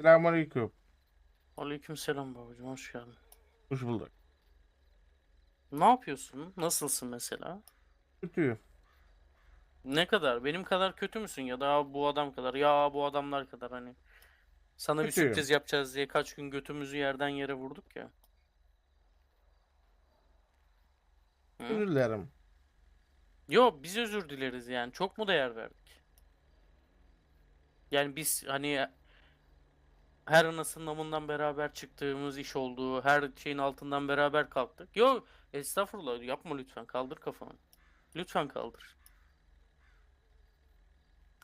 Selamünaleyküm. Aleykümselam babacığım hoş geldin. Hoş bulduk. Ne yapıyorsun? Nasılsın mesela? Kötüyüm. Ne kadar? Benim kadar kötü müsün ya da bu adam kadar ya bu adamlar kadar hani. Sana bir Kötüyüm. sürpriz yapacağız diye kaç gün götümüzü yerden yere vurduk ya. Hı? Özür dilerim. Yo biz özür dileriz yani. Çok mu değer verdik? Yani biz hani her anasının amından beraber çıktığımız iş olduğu, her şeyin altından beraber kalktık. Yo estağfurullah yapma lütfen kaldır kafanı. Lütfen kaldır.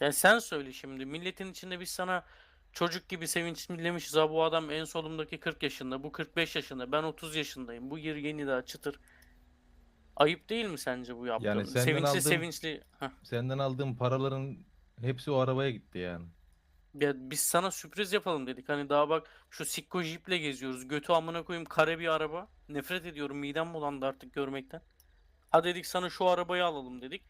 Yani sen söyle şimdi milletin içinde biz sana çocuk gibi sevinçlemişiz. Ha bu adam en solumdaki 40 yaşında, bu 45 yaşında, ben 30 yaşındayım. Bu yeri yeni daha çıtır. Ayıp değil mi sence bu yaptığın? senden sevinçli aldığım- sevinçli. Heh. Senden aldığım paraların hepsi o arabaya gitti yani. Ya biz sana sürpriz yapalım dedik. Hani daha bak şu Sikko Jeep'le geziyoruz. Götü amına koyayım kare bir araba. Nefret ediyorum midem bulandı artık görmekten. Ha dedik sana şu arabayı alalım dedik.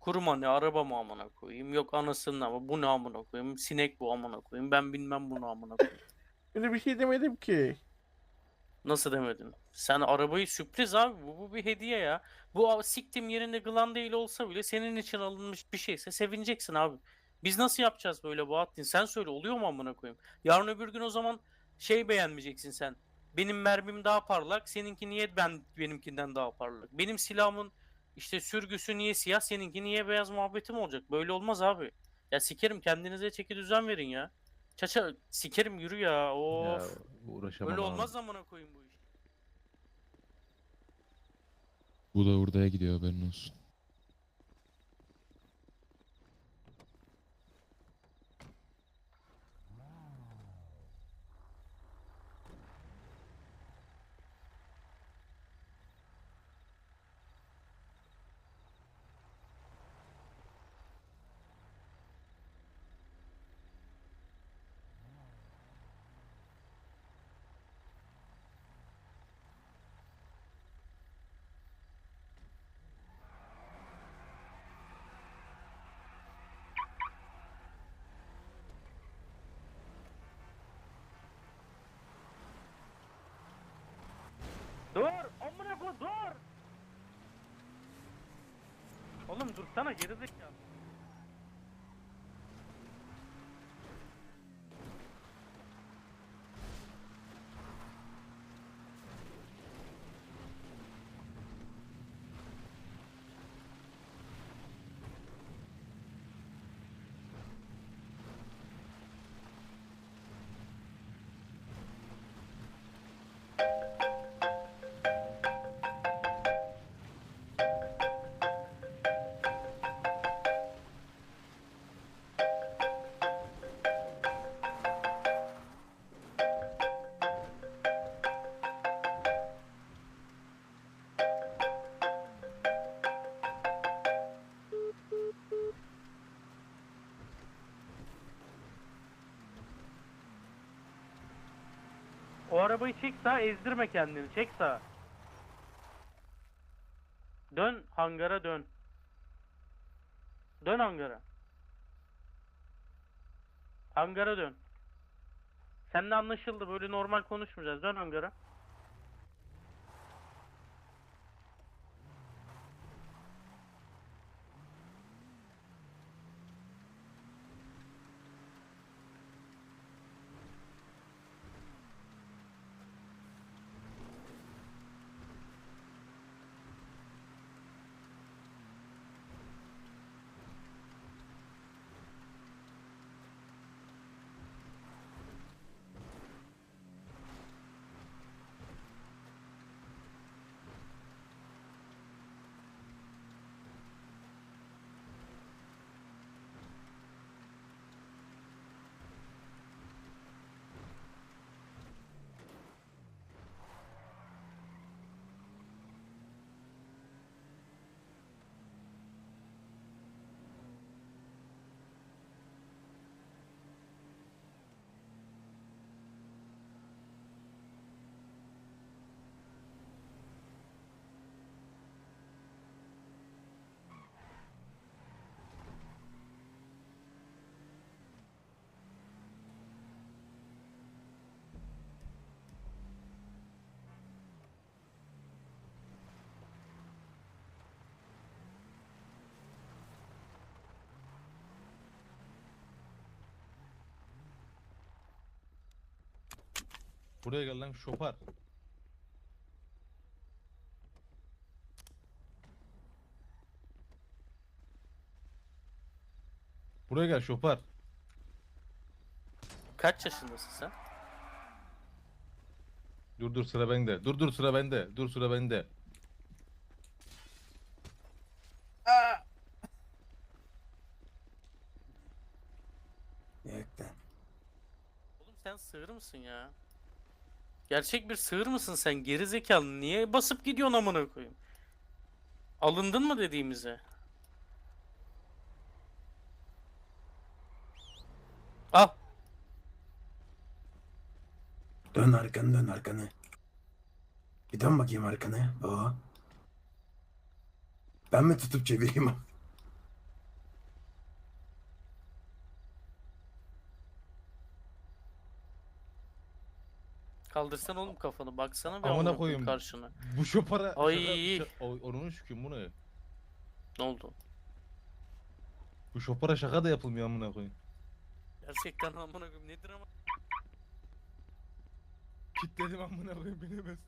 Kuruma ne araba mı amına koyayım. Yok anasının ama bu ne amına koyayım. Sinek bu amına koyayım. Ben bilmem bunu amına koyayım. Öyle bir şey demedim ki. Nasıl demedin? Sen arabayı sürpriz abi. Bu, bu bir hediye ya. Bu siktim yerinde glan değil olsa bile senin için alınmış bir şeyse sevineceksin abi. Biz nasıl yapacağız böyle Bahattin? Sen söyle oluyor mu amına koyayım? Yarın öbür gün o zaman şey beğenmeyeceksin sen. Benim mermim daha parlak, seninki niye ben benimkinden daha parlak? Benim silahımın işte sürgüsü niye siyah, seninki niye beyaz muhabbetim olacak? Böyle olmaz abi. Ya sikerim kendinize çeki düzen verin ya. Çaça sikerim yürü ya. Ya Of. uğraşamam Öyle abi. olmaz amına koyayım bu iş. Bu da hurdaya gidiyor haberin olsun. Dur! Amına koy dur! Oğlum dursana geri zekalı. Arabayı çek sağa ezdirme kendini çek sağa. Dön hangara dön. Dön hangara. Hangara dön. Seninle anlaşıldı böyle normal konuşmayacağız dön hangara. Buraya gel lan şopar. Buraya gel şopar. Kaç yaşındasın sen? Dur dur sıra bende. Dur dur sıra bende. Dur sıra bende. Yekten. Oğlum sen sığır mısın ya? Gerçek bir sığır mısın sen? Geri zekalı. Niye basıp gidiyorsun amına koyayım? Alındın mı dediğimize? Al. Dön arkanı dön arkanı. Bir dön bakayım arkanı. Oo. Ben mi tutup çevireyim? Kaldırsan oğlum kafanı. Baksana bir Amına amına koyayım koyayım. karşına. Bu şopara... Ay. şaka- şa- Oy, Onun şükür bu ne? Ne oldu? Bu şopara şaka da yapılmıyor amına koyayım. Gerçekten amına koyayım nedir ama? Kitledim amına koyayım binemez.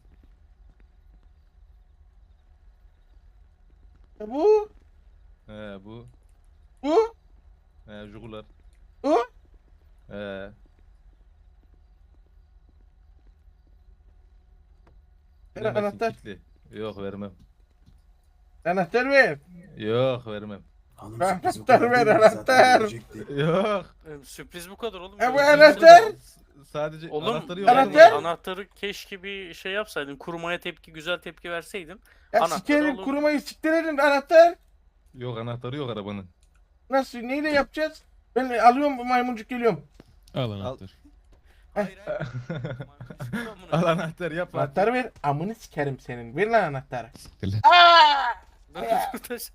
E bu? He bu. Bu? He jugular. Bu? He. Ver anahtar. kilitli. Yok vermem. Anahtar ver. Yok vermem. Oğlum Ben sürpriz bu anahtar kadar ver, değil mi? Zaten anahtar. görecekti. Yok. Ee, Sürpriz bu kadar oğlum. E bu anahtar? S- Sadece Oğlum anahtarı yok. Anahtar? anahtarı keşke bir şey yapsaydın. Kurmaya tepki, güzel tepki verseydin. Ya Anahtarı sikerim kurumayı siktirelim anahtar. Yok anahtarı yok arabanın. Nasıl neyle yapacağız? Ben alıyorum maymuncuk geliyorum. Al anahtar. Hayır hayır. Al anahtarı yap lan. Anahtarı ver. Amını sikerim senin. Ver lan anahtarı. Siktir lan.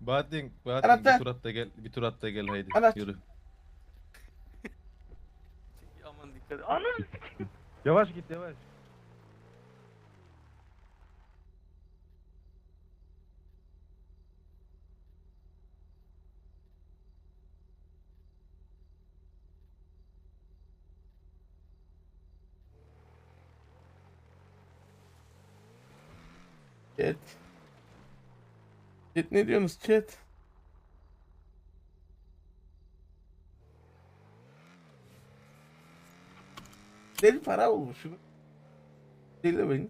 Bahattin, Bahattin Anahtar. bir tur at da gel. Bir tur at da gel haydi. Anahtar. Yürü. Aman dikkat et. Ana! Yavaş git yavaş. Chat. Chat ne diyorsunuz chat? Deli para olmuş. Deli beni.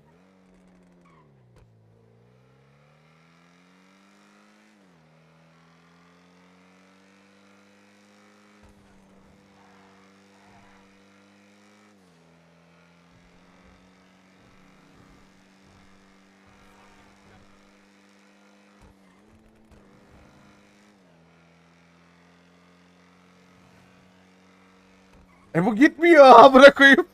E bu gitmiyor ha bırakayım.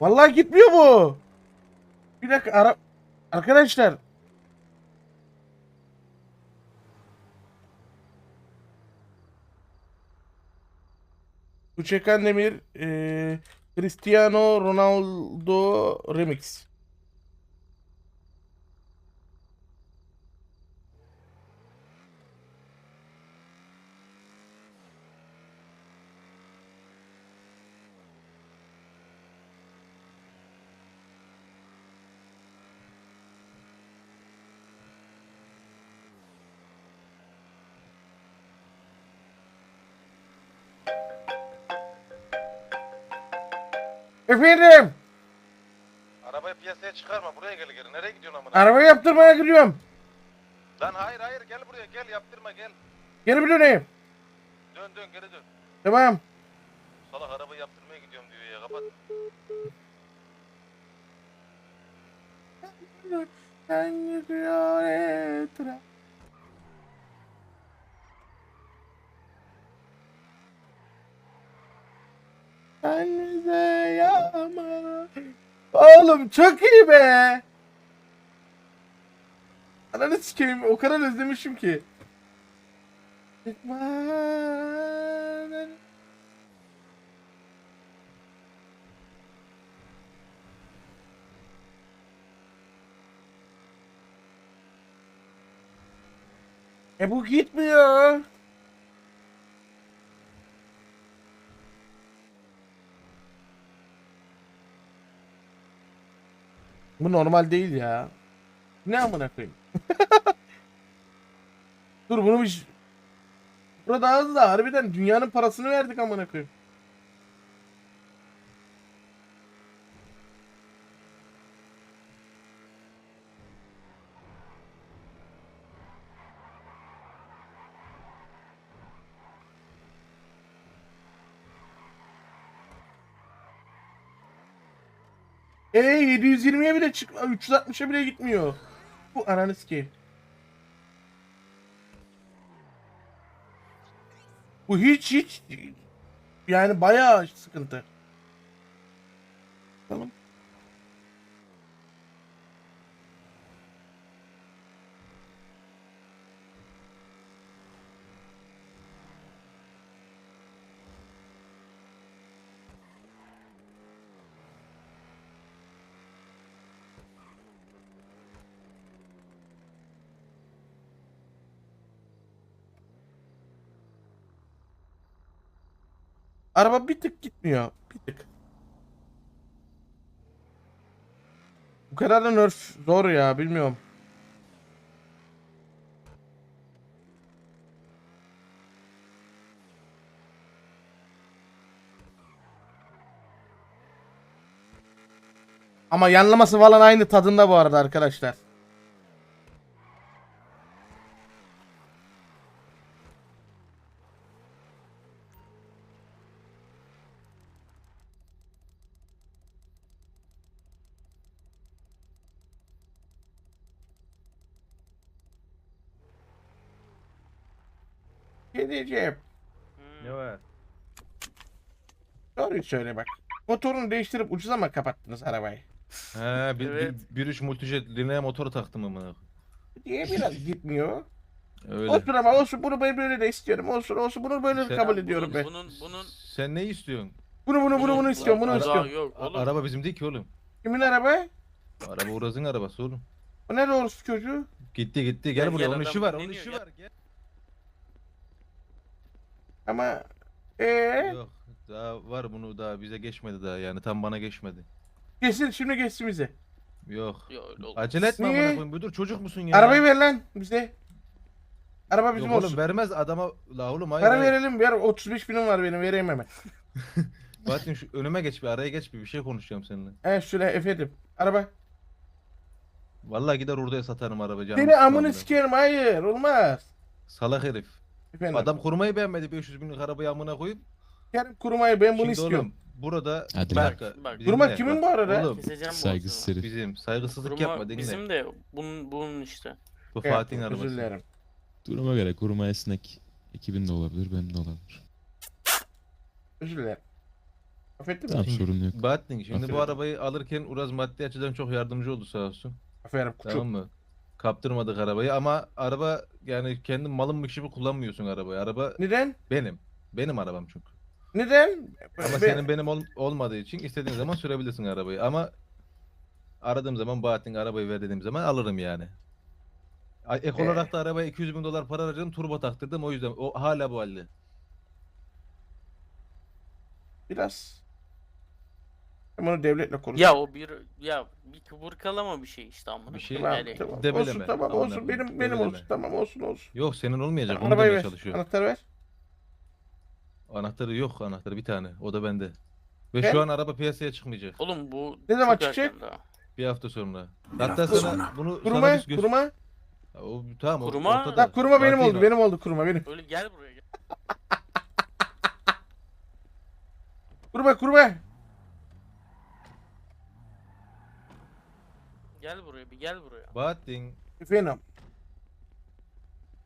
Vallahi gitmiyor bu. Bir dakika ara... Arkadaşlar. Tuğçe Kandemir eee Cristiano Ronaldo Remix. Efendim, Arabayı piyasaya çıkarma. Buraya gel geri. Nereye gidiyorsun amına? araba yaptırmaya gidiyorum. Lan hayır hayır gel buraya gel yaptırma gel. Geri bir döneyim. Dön dön geri dön. Tamam. Salak arabayı yaptırmaya gidiyorum diyor ya kapat. Sen yıkıyor etraf. Sen bize yağma Oğlum çok iyi be. Ananı sikeyim o kadar özlemişim ki. E bu gitmiyor. Bu normal değil ya. Ne amına koyayım? Dur bunu bir... Burada daha hızlı harbiden dünyanın parasını verdik amına koyayım. E 720'ye bile çıkma 360'a bile gitmiyor. Bu ananı sikeyim. Bu hiç hiç yani bayağı sıkıntı. Tamam. Araba bir tık gitmiyor. Bir tık. Bu kadar da nerf zor ya bilmiyorum. Ama yanlaması falan aynı tadında bu arada arkadaşlar. Ne diyeceğim? Hmm. Ne var? Doğruyu söyle bak. Motorunu değiştirip ucuza mı kapattınız arabayı? He bir, Evet. bir, bir üç multijet lineye motoru taktım amına. Diye biraz gitmiyor. Öyle. Olsun ama olsun bunu ben böyle de istiyorum. Olsun olsun bunu böyle Sen- kabul ediyorum ben. bunun, Bunun Sen ne istiyorsun? Bunu bunu bunu bunu istiyorum bunu uzağı istiyorum. Yok A- oğlum. araba bizim değil ki oğlum. Kimin araba? Araba Uraz'ın arabası oğlum. Bu ne doğrusu çocuğu? Gitti gitti gel Gel, buraya gel onun adam işi var onun işi gel. var gel. Ama ee Yok daha var bunu daha bize geçmedi daha yani tam bana geçmedi. geçsin şimdi geçsin bize. Yok. Yok, öyle olmaz. Acele etme Niye? amına koyayım. Budur çocuk musun ya? Arabayı ver lan bize. Araba Yok bizim oğlum olsun. vermez adama la oğlum hayır. Para hayır. verelim ver 35 binim var benim vereyim hemen. Bahattin şu önüme geç bir araya geç bir bir şey konuşacağım seninle. Evet şöyle efendim. Araba. Vallahi gider oraya satarım araba canım. Seni amını sikerim hayır olmaz. Salak herif. Efendim. Adam korumayı beğenmedi 500 binlik arabayı amına koyup. Sikerim kurumayı ben bunu Şimdi istiyorum. oğlum burada Hadi lan. Bak, Kuruma dinle, kimin bak. bu arada? Oğlum Keseceğim Saygısız herif. bizim saygısızlık Kuruma yapma dinle. bizim de bunun, bunun işte. Bu Evet, Fatih'in arabası. Özür dilerim. Duruma göre kuruma esnek. Ekibin de olabilir, benim de olabilir. Özür dilerim. Affettin mi? Tamam sorun yok. Bahattin şimdi Aferin. bu arabayı alırken Uraz maddi açıdan çok yardımcı oldu sağ olsun. Aferin kuçum. Tamam mı? Kaptırmadık arabayı ama araba yani kendi malınmış gibi kullanmıyorsun arabayı. Araba Neden? benim. Benim arabam çünkü. Neden? Ama Ben- senin benim ol- olmadığı için istediğin zaman sürebilirsin arabayı. Ama aradığım zaman Bahattin arabayı ver dediğim zaman alırım yani. Ay, Ek Ee. olarak da arabaya 200 bin dolar para harcadım turbo taktırdım o yüzden o hala bu halde. Biraz. Ben bunu devletle konuşacağım. Ya o bir ya bir kıvırkalama bir şey işte amına. Bir şey- Tamam, Yani tamam. Debeleme. Olsun tamam Aman olsun benim benim debeleme. olsun tamam olsun olsun. Yok senin olmayacak onu Arabayı demeye ver. çalışıyor. Anahtarı ver. Anahtarı yok anahtarı bir tane o da bende. Ve Gel. şu an araba piyasaya çıkmayacak. oğlum bu Ne zaman çok erken çıkacak? daha. Bir hafta sonra. Bir Hatta hafta sana sonra. bunu sana Kuruma biz gö- kuruma. O, tamam o Kuruma- ortada. Lan kuruma benim Fatih'in oldu o. benim oldu kuruma benim. Öyle gel buraya gel. Kuruma kuruma. Gel buraya bir gel buraya. Bahattin Efendim.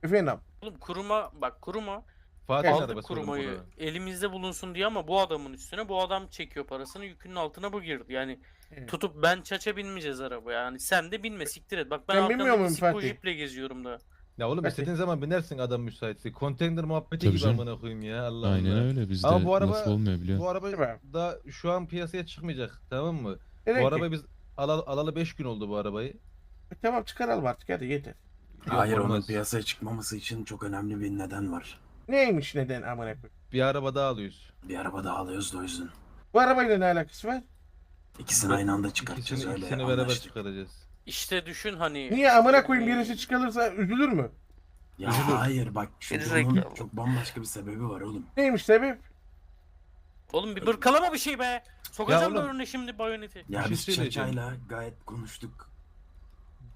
Efendim. Oğlum kuruma bak kuruma Fatih'in Aldık kurmayı burada. elimizde bulunsun diye ama bu adamın üstüne bu adam çekiyor parasını yükünün altına bu girdi. Yani Evet. tutup ben çaça binmeyeceğiz arabaya yani sen de binme siktir et. Bak ben Ben arkamda bilmiyor muyum bisiklet Fatih? jiple geziyorum da. Ya oğlum Fatih. istediğin zaman binersin adam müsaitse. Konteyner muhabbeti Tabii gibi amına koyayım ya Allah Aynen Allah. öyle bizde Ama bu araba laf olmuyor biliyor. Bu araba da şu an piyasaya çıkmayacak tamam mı? Nereye bu ki? arabayı biz alalı, alalı 5 gün oldu bu arabayı. E, Tamam çıkaralım artık hadi yeter. Yok, Hayır onun olmaz. piyasaya çıkmaması için çok önemli bir neden var. Neymiş neden amına koyayım? Bir araba daha alıyoruz. Bir araba daha alıyoruz da o yüzden. Bu arabayla ne alakası var? İkisini aynı anda çıkartacağız İkisini, öyle ikisini beraber anlaştık. çıkaracağız. İşte düşün hani. Niye amına koyayım birisi çıkarırsa üzülür mü? Ya hayır bak şu Geri bunun zekalı. çok bambaşka bir sebebi var oğlum. Neymiş sebep? Oğlum bir bırkalama bir şey be. Sokacağım oğlum. önüne şimdi bayoneti. Ya şey biz söyleyeceğim. Çaça'yla gayet konuştuk.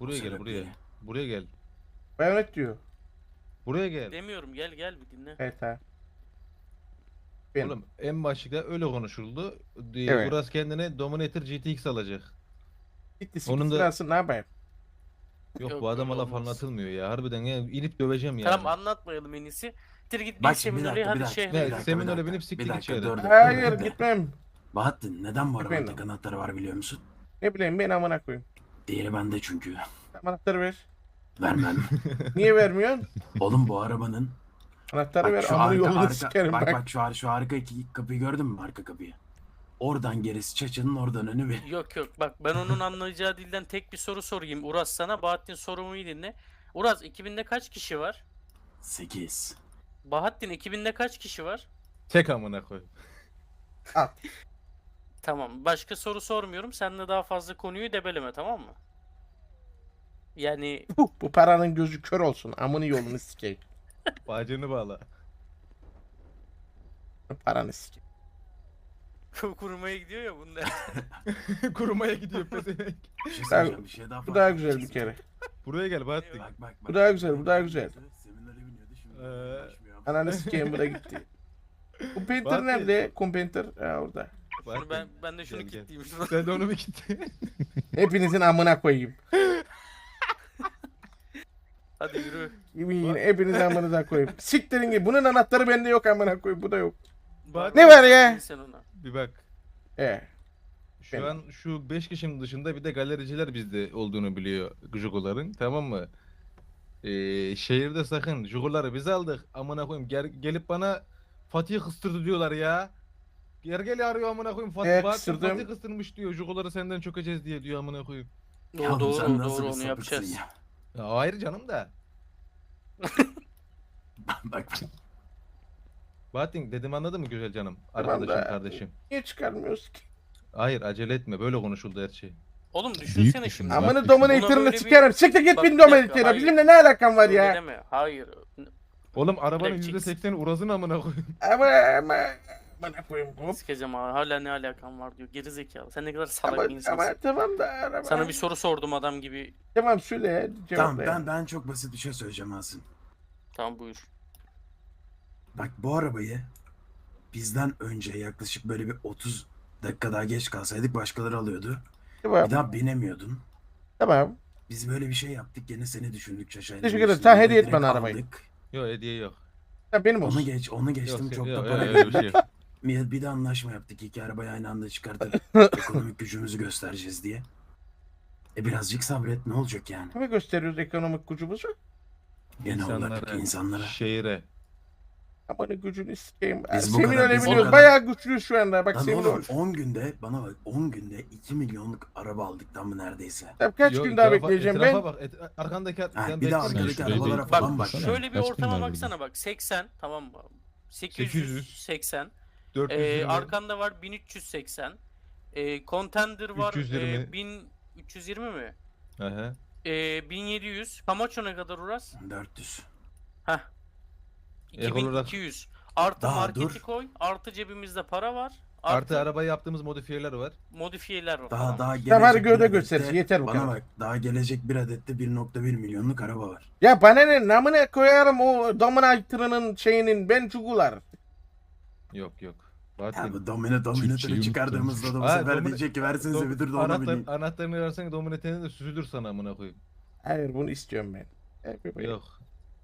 Buraya Bu gel buraya. Buraya gel. Bayonet diyor. Buraya gel. Demiyorum gel gel bir dinle. Evet ha. Benim. Oğlum en başta öyle konuşuldu. Ee, Evet. Burası kendine Dominator GTX alacak. Gitti Onun Onun da- ne yapayım? Yok, Yok, bu adama öyle laf olmaz. anlatılmıyor ya. Harbiden ya inip döveceğim yani. Tamam anlatmayalım en iyisi. Bitir git bir Bak bir seminörü dakika, bir hadi dakika, şehre. bir dakika, bir seminöre dakika, binip bir siktir dakika, içeri. dur, dur, Hayır dur, gitmem. Bahattin neden bu arabanın Efendim? tek anahtarı var biliyor musun? Ne bileyim ben amına koyayım. Diğeri bende çünkü. Anahtarı ver. Vermem. Niye vermiyorsun? oğlum bu arabanın Anahtarı ver bak şu amına arka, yolunu arka sikerim bak bak. bak şu, ar şu arka iki kapıyı gördün mü arka kapıyı? Oradan gerisi Çaça'nın oradan önü benim. Yok yok bak ben onun anlayacağı dilden tek bir soru sorayım Uras sana. Bahattin sorumu iyi dinle. Uras ekibinde kaç kişi var? 8. Bahattin ekibinde kaç kişi var? Tek amına koy. Al. Tamam. Başka soru sormuyorum. Sen de daha fazla konuyu debeleme tamam mı? Yani Bu, bu paranın gözü kör olsun. Amını yolunu sikeyim. Bacını bağla. Paranı sikeyim. kurumaya gidiyor ya bunlar. Kurumaya gidiyor pezevenk. Bir şey söyleyeceğim bir şey daha Bu daha güzel şey bir kere. Buraya gel Bahattin. Bak bak bak. Bu daha güzel, bu daha güzel. Seminere biniyordu şimdi. Ee. Ananı sikeyim bu da gitti. Kumpenter Bahattin. nerede? Kumpenter ha orada. Şunu ben ben de şunu Gel, gel. kilitleyeyim. Sen de onu bir gitti. Hepinizin amına koyayım. Hadi yürü. Yemin hepinizin amınıza koyayım. Siktirin gibi. Bunun anahtarı bende yok amına koyayım. Bu da yok. Bahattin, Ne var ya? Sen ona. Bir bak. He. Şu Benim. an şu 5 kişinin dışında bir de galericiler bizde olduğunu biliyor Jugoların tamam mı? Ee, şehirde sakın Jugoları biz aldık amına koyayım gel, gelip bana Fatih kıstırdı diyorlar ya. Gergel arıyor amına koyayım Fatih, Evet, Bahattin kıstırdım. Fatih kıstırmış diyor Jugoları senden çökeceğiz diye diyor amına koyayım. Ya Doğru oğlum sen doğru nasıl doğru bir onu sapıksın yapacağız. ya? Ya hayır canım da. bak bak. Bahattin dedim anladın mı güzel canım? Tamam Arkadaşım da- kardeşim. Niye çıkarmıyoruz ki? Hayır acele etme böyle konuşuldu her şey. Oğlum düşünsene düşün şimdi. Bak Amını düşün. dominator'ını böyle bir- sikerim. Siktir git Bak bin bir dakika, dominator'a. hayır. Bizimle ne alakan var Öyle ya? deme. Hayır. Oğlum arabanın Direkt çeksin. %80'i Uraz'ın amına koyayım. Ama ama amına koyayım. Hop. Sikeceğim abi. Hala ne alakan var diyor. Geri zekalı. Sen ne kadar salak Ama, bir insansın. ama tamam da araba. Sana bir soru sordum adam gibi. Tamam söyle cevap Tamam ben ben çok basit bir şey söyleyeceğim Asım. Tamam buyur. Bak bu arabayı bizden önce yaklaşık böyle bir 30 dakika daha geç kalsaydık başkaları alıyordu. Tamam. Bir daha binemiyordun. Tamam. Biz böyle bir şey yaptık gene seni düşündük şaşayla. Teşekkür ederim. Sen hediye et bana arabayı. Yok hediye yok. Ya benim Onu olsun. geç, onu geçtim Yok, çok yok, da öyle- para öyle bir şey yok. Bir, bir de anlaşma yaptık. İki arabayı aynı anda çıkartıp ekonomik gücümüzü göstereceğiz diye. E birazcık sabret ne olacak yani? Kime gösteriyoruz ekonomik gücümüzü? Genel olarak İnsanlara, insanlara. Şehire. Amanı gücünü sikeyim. Biz bu Semin kadar- biz bu biliyoruz. kadar- Bayağı güçlüyüz şu anda. Bak Lan Semin oğlum öyle. 10 günde bana bak 10 günde 2 milyonluk araba aldık tam mı neredeyse? Tamam, kaç Yok, gün daha etrafa- bekleyeceğim etrafa ben? Bak, et, arkandaki Ha, sen bir de arkadaki şurayı arabalara falan bak. baksana. Şöyle bir Kaç bin ortama var baksana bak. 80 tamam mı? 800. 880. 420. Ee, arkanda var 1380. Ee, contender var 320. e, 1320 mi? Aha. Ee, 1700. Camacho ne kadar Uras? 400. Heh. Ek olarak- 2200. Artı Daha marketi dur. koy. Artı cebimizde para var. Artı, Artı, arabaya yaptığımız modifiyeler var. modifiyeler var. Daha falan. daha gelecek gövde bir adette- gösterisi, yeter bu Bana kadar. bak daha gelecek bir adette 1.1 milyonluk araba var. Ya bana ne namına koyarım o dominator'ının şeyinin ben çugular. Yok yok. Ya bu domine dominatörü çıkardığımızda da bu Ha, sefer domine- diyecek ki versenize Dom- bir dur da ona anahtar, bineyim. anahtarını versen dominatörüne de süzülür sana amına koyayım. Hayır bunu istiyorum ben. Yok.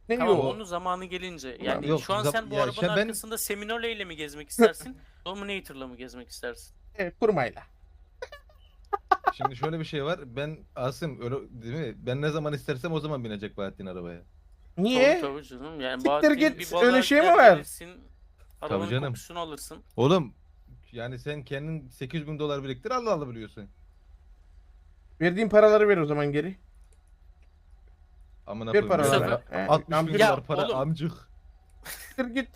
Ne Tamam yok? onu zamanı gelince. Yani Yok, şu an sen bu ya arabanın işte ben- arkasında Seminole ile mi gezmek istersin? Dominator'la mı gezmek istersin? Evet, kurmayla. Şimdi şöyle bir şey var. Ben Asım öyle değil mi? Ben ne zaman istersem o zaman binecek Bahattin arabaya. Niye? Tabii tabii canım. Yani Siktir Bahattin git, bir balığa öyle şey mi gider var? gelirsin, Arabanın canım. kokusunu alırsın. Oğlum yani sen kendin 800 bin dolar biriktir Allah Allah biliyorsun. Verdiğin paraları ver o zaman geri. Amına Ver koyayım. paraları. sefer- He, 60 bin amcık, Ya dolar para oğlum. amcık. siktir git.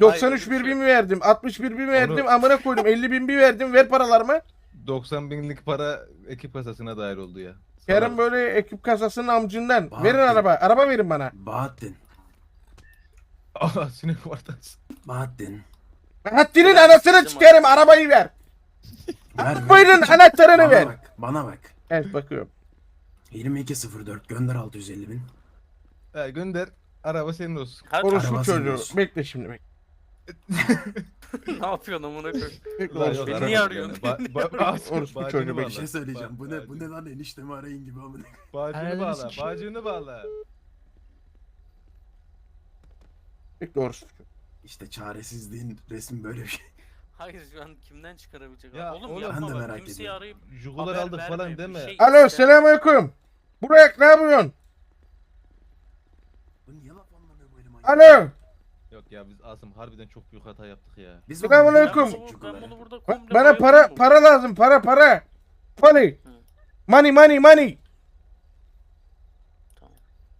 93 öyle bir bir şey bin verdim. 61 bin verdim. Onu- Amına koydum. 50 bin bir verdim. Ver paralarımı. 90 binlik para ekip kasasına dair oldu ya. Kerem böyle ekip kasasının amcından. Bahattin. Verin araba. Araba verin bana. Bahattin. Aa sinek vartansın. Bahattin. Haddinin Ulan anasını bizim çıkarım. Arabayı ver. Ver, ver. Buyurun anahtarını Bana ver. bak. Bana bak. Evet bakıyorum. 2204 gönder 650 bin. Ha, gönder. Araba senin olsun. Hadi Orospu Araba çocuğu. seviyorsun. Bekle şimdi bekle. ne yapıyorsun amına koyayım? Bekle Lan orospu yok, beni araba arıyorsun? Ba- ba- Orospu bağcını çocuğu, bağla. Bir şey söyleyeceğim. Bu ne bu ne lan eniştemi arayın gibi amına. Bağcını Ananı bağla. sikeyim. Bağcını bağla. Bekle orospu çocuğu. İşte çaresizliğin resmi böyle bir şey. Hayır şu an kimden çıkarabilecek? Ya oğlum, oğlum, yapma ben de bak merak kimseyi ediyorum. arayıp Jugular haber aldık verme, falan bir deme. şey Alo iste. selamünaleyküm. Burak ne yapıyorsun? Alo. Yok ya biz Asım harbiden çok büyük hata yaptık ya. Biz Selamünaleyküm. Ben bunu- bunu, ben bunu burada komple Bana para para lazım. Para para. Money. Money money money. Tamam.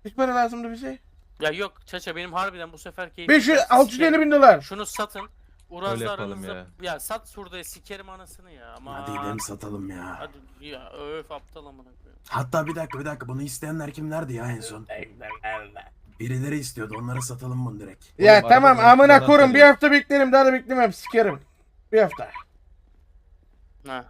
Hiç para lazımdı bize. Ya yok Çaça benim harbiden bu sefer keyfim. 500 kaçtı, 650 sikerim. bin dolar. Şunu satın. Öyle Uraz'la yapalım aranızda ya. ya. sat şurada sikerim anasını ya ama. Hadi gidelim satalım ya. Hadi ya öf aptal amına. Hatta bir dakika bir dakika bunu isteyenler kimlerdi ya en son? Birileri istiyordu onları satalım bunu direkt. Ya Oğlum, tamam arabanın amına korum bir hafta beklerim daha da beklemem sikerim. Bir hafta. Ha.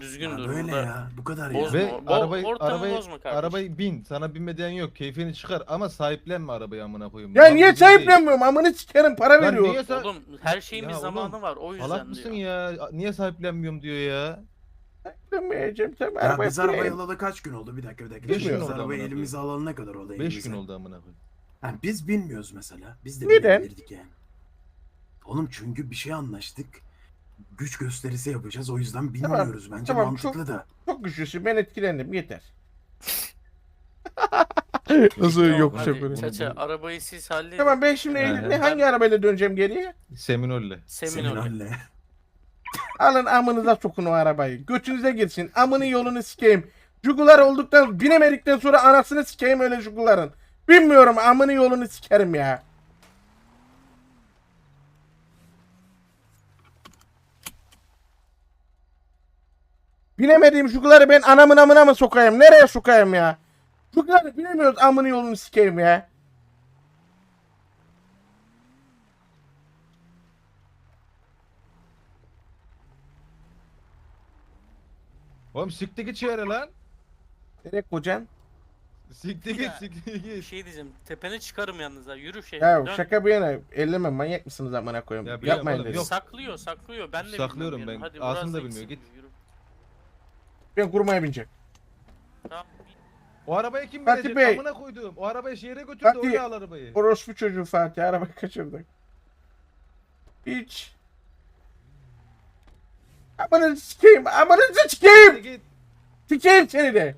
Düzgün Ya dur böyle burada. ya bu kadar ya. Bozma. Ve Bo- arabayı ortamı arabayı bozma kardeşim. arabayı bin. Sana binmeden yok. Keyfini çıkar ama sahiplenme arabayı amına koyayım. Ya Mal niye değil. sahiplenmiyorum amını sikerim para Lan veriyor. niye sa- Oğlum her şeyin Ya bir oğlum, zamanı var o yüzden Salak mısın diyor. ya? Niye sahiplenmiyorum diyor ya. Sahiplenmeyeceğim tabii Ya biz arabayı alalı kaç gün oldu? Bir dakika bir dakika. Beş Biz gün oldu arabayı amına elimize alalı ne kadar oldu 5 elimize? gün oldu amına koyayım. Ha, biz bilmiyoruz mesela. Biz de Neden? bilebilirdik yani. Oğlum çünkü bir şey anlaştık. Güç gösterisi yapacağız o yüzden bilmiyoruz. Bence tamam, mantıklı da. Çok güçlüsün ben etkilendim yeter. Nasıl yok Hadi şoförü? Çaça arabayı siz halledin. Tamam ben şimdi Eylül'de hangi arabayla döneceğim geriye? Seminolle. Seminole. Seminalle. Alın amınıza sokun o arabayı. Götünüze girsin. Amını yolunu sikeyim. Jugular olduktan binemedikten sonra anasını sikeyim öyle juguların. Bilmiyorum amını yolunu sikerim ya. Binemediğim juguları ben anamın amına mı sokayım? Nereye sokayım ya? Juguları bilemiyoruz amını yolunu sikeyim ya. Oğlum siktir git şehre lan. Nereye kocan? Siktir git Ya, siktir Bir git. şey diyeceğim. Tepene çıkarım yalnız ha. Yürü şey. Ya Dön. şaka bir yana elleme manyak mısınız amına koyayım? Ya biliyorum Yapmayın oğlum, dedim. yok. Saklıyor saklıyor. Ben de Saklıyorum ben. Hadi Asım biraz da da bilmiyor, gitsin, git. yürü. Ben kurmaya bineceğim. Tamam. O arabaya kim Fatih binecek? Bey. Amına koydum. O arabayı şehre götürdü Fatih. öyle al arabayı. Orospu çocuğu Fatih arabayı kaçırdık. Hiç. Amanı sikeyim, amanı sikeyim. Git. Sikeyim seni de.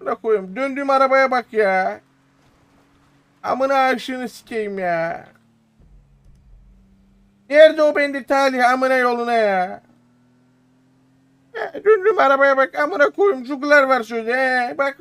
Buna koyayım. Döndüğüm arabaya bak ya. Amına aşığını sikeyim ya. Nerede o bende talih amına yoluna ya. ya döndüğüm arabaya bak amına koyayım. Jugular var şöyle. He, bak